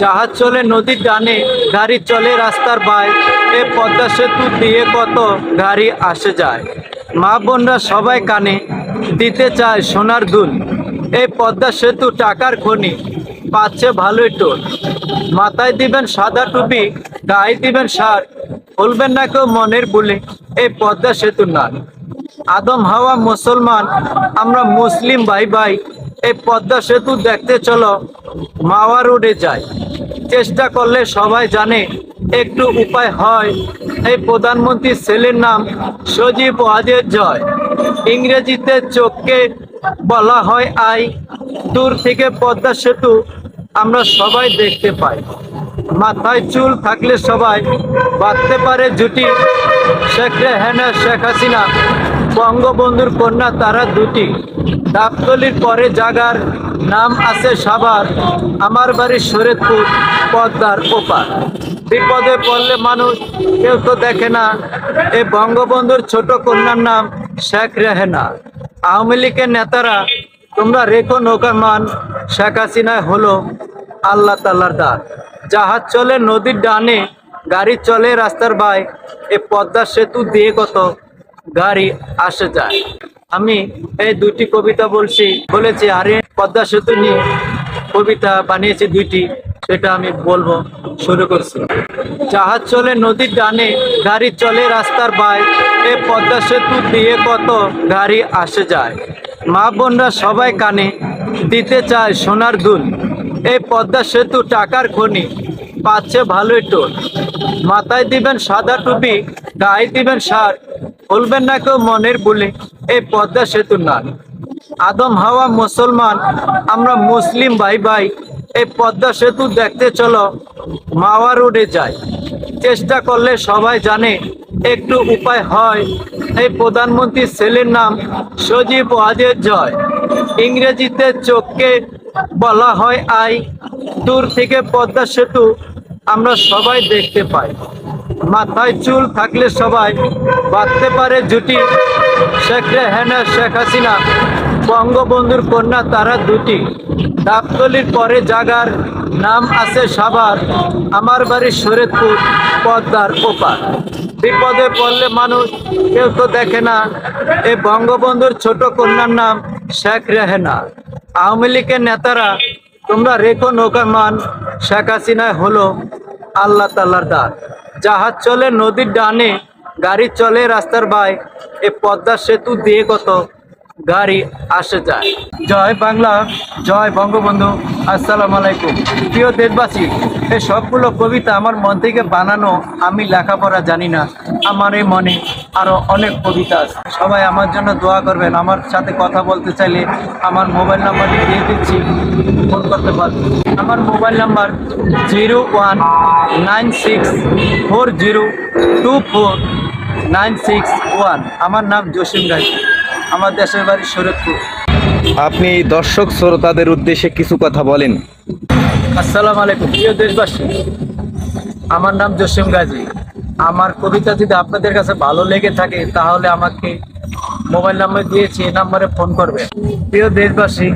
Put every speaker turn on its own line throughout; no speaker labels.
জাহাজ চলে, নদীর ডানে গাড়ি চলে, রাস্তার বাই এ পদ্মা সেতু দিয়ে কত গাড়ি আসে যায়? মা বোনরা সবাই কানে দিতে চায় সোনার দুল। এই পদ্মা সেতু টাকার খনি, পাচ্ছে ভালোই টোল। মাথায় দিবেন সাদা টুপি, গায়ে দিবেন সার বলবেন না কেউ মনের বলে এই পদ্মা সেতু না আদম হাওয়া মুসলমান, আমরা মুসলিম ভাই ভাই এই পদ্মা সেতু দেখতে চলো, মাওয়া রোডে যাই। চেষ্টা করলে সবাই জানে একটু উপায় হয়। এই প্রধানমন্ত্রীর ছেলের নাম সজীব ওয়াজের জয়। ইংরেজিতে চোখকে বলা হয় আই। দূর থেকে পদ্মা সেতু আমরা সবাই দেখতে পাই। মাথায় চুল থাকলে সবাই বাঁধতে পারে জুটি। শেখ রেহানা, শেখ হাসিনা বঙ্গবন্ধুর কন্যা তারা দুটি। ডাবতলির পরে জাগার নাম আছে সাবার আমার বাড়ি শরীয়তপুর পদ্মার ওপার। বিপদে পড়লে মানুষ কেউ তো দেখে না। এ বঙ্গবন্ধুর ছোট কন্যার নাম শেখ রেহেনা। আওয়ামী লীগের নেতারা, তোমরা রেখো নৌকার মান, শেখ হাসিনায় হলো আল্লাহ তাল্লার দান। জাহাজ চলে, নদীর ডানে গাড়ি চলে, রাস্তার বাই এ পদ্মা সেতু দিয়ে কত গাড়ি আসে যায়। আমি এই দুটি কবিতা বলছি, বলেছি, আরে, পদ্মা সেতু নিয়ে কবিতা বানিয়েছি দুইটি, সেটা আমি বলব। শুরু করছি। জাহাজ চলে নদীর ডানে, গাড়ি চলে রাস্তার বাই এই পদ্মা সেতু দিয়ে কত গাড়ি আসে যায়। মা বোনরা সবাই কানে দিতে চায় সোনার দুল। এই পদ্মা সেতু টাকার খনি, পাচ্ছে ভালোই টোল। মাথায় দিবেন সাদা টুপি, গায়ে দিবেন সার বলবেন না কেউ মনের বলে, এই পদ্মা সেতু না আদম, হাওয়া, মুসলমান, আমরা মুসলিম ভাই ভাই, এই পদ্মা সেতু দেখতে চলো, মাওয়া রোডে যাই। চেষ্টা করলে সবাই জানে একটু উপায় হয়। এই প্রধানমন্ত্রীর ছেলের নাম সজীব ওয়াজের জয়। ইংরেজিতে চোখকে বলা হয় আই। দূর থেকে পদ্মা সেতু আমরা সবাই দেখতে পাই। মাথায় চুল থাকলে সবাই বাঁধতে পারে জুটি। শেখ রেহানা শেখ হাসিনা, বঙ্গবন্ধুর কন্যা, তারা দুটি। ডাবতলির পরে জাগার নাম আছে সাবার আমার বাড়ি শরীয়তপুর, পদ্মার ওপার। বিপদে পড়লে মানুষ কেউ তো দেখে না এই বঙ্গবন্ধুর ছোট কন্যার নাম শেখ রেহেনা আওয়ামী লীগের নেতারা, তোমরা রেখো নৌকার মান, শেখ হাসিনায় হলো আল্লাহ তাল্লার দান। জাহাজ চলে নদীর ডানে গাড়ি চলে রাস্তার বাই এ পদ্মা সেতু দিয়ে কত? গাড়ি আসে যায় জয় বাংলা, জয় বঙ্গবন্ধু, আসসালাম আলাইকুম। প্রিয় দেশবাসী, এই সবগুলো কবিতা আমার মন থেকে বানানো আমি লেখাপড়া জানি না। আমার এই মনে আরও অনেক কবিতা আছে। সবাই আমার জন্য দোয়া করবেন। আমার সাথে কথা বলতে চাইলে আমার মোবাইল নাম্বারটি দিয়ে দিচ্ছি। ফোন করতে পারবেন। আমার mobile number zero one nine six four zero two four nine six one. আমার নাম জসিম গাজী আমার দেশের বাড়ি শরৎপুর
আপনি দর্শক শ্রোতাদের উদ্দেশ্যে কিছু কথা বলেন।
আসসালাম আলাইকুম প্রিয় দেশবাসী। আমার নাম জসিম গাজী। আমার কবিতা যদি আপনাদের কাছে ভালো লেগে থাকে তাহলে আমাকে মোবাইল নাম্বার দিয়েছি এই নাম্বারে ফোন করবেন। প্রিয় দেশবাসী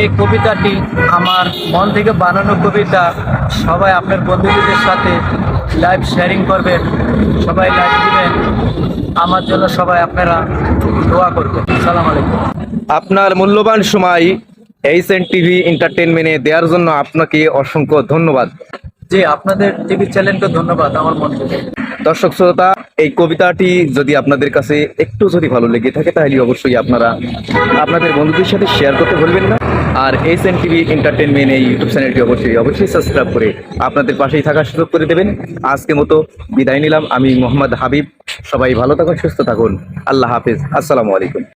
এই কবিতাটি আমার মন থেকে বানানো কবিতা সবাই আপনার বন্ধুদের সাথে লাইভ শেয়ারিং করবেন সবাই লাইভ দিবেন। আমার জন্য সবাই আপনারা দোয়া করবেন। সালাম আলাইকুম।
আপনার মূল্যবান সময় এইচ এন টিভি এন্টারটেনমেন্টে দেওয়ার জন্য আপনাকে অসংখ্য ধন্যবাদ।
জি আপনাদের টিভি চ্যানেলকে ধন্যবাদ আমার মন থেকে।
দর্শক শ্রোতা, এই কবিতাটি যদি আপনাদের কাছে একটু যদি ভালো লেগে থাকে, তাহলে অবশ্যই আপনারা আপনাদের বন্ধুদের সাথে শেয়ার করতে ভুলবেন না। আর এস এন টিভি এন্টারটেনমেন্ট এই ইউটিউব চ্যানেলটি অবশ্যই অবশ্যই সাবস্ক্রাইব করে আপনাদের পাশেই থাকার সুযোগ করে দেবেন। আজকে মতো বিদায় নিলাম। আমি মোহাম্মদ হাবিব। সবাই ভালো থাকুন, সুস্থ থাকুন। আল্লাহ হাফিজ। আসসালামু আলাইকুম।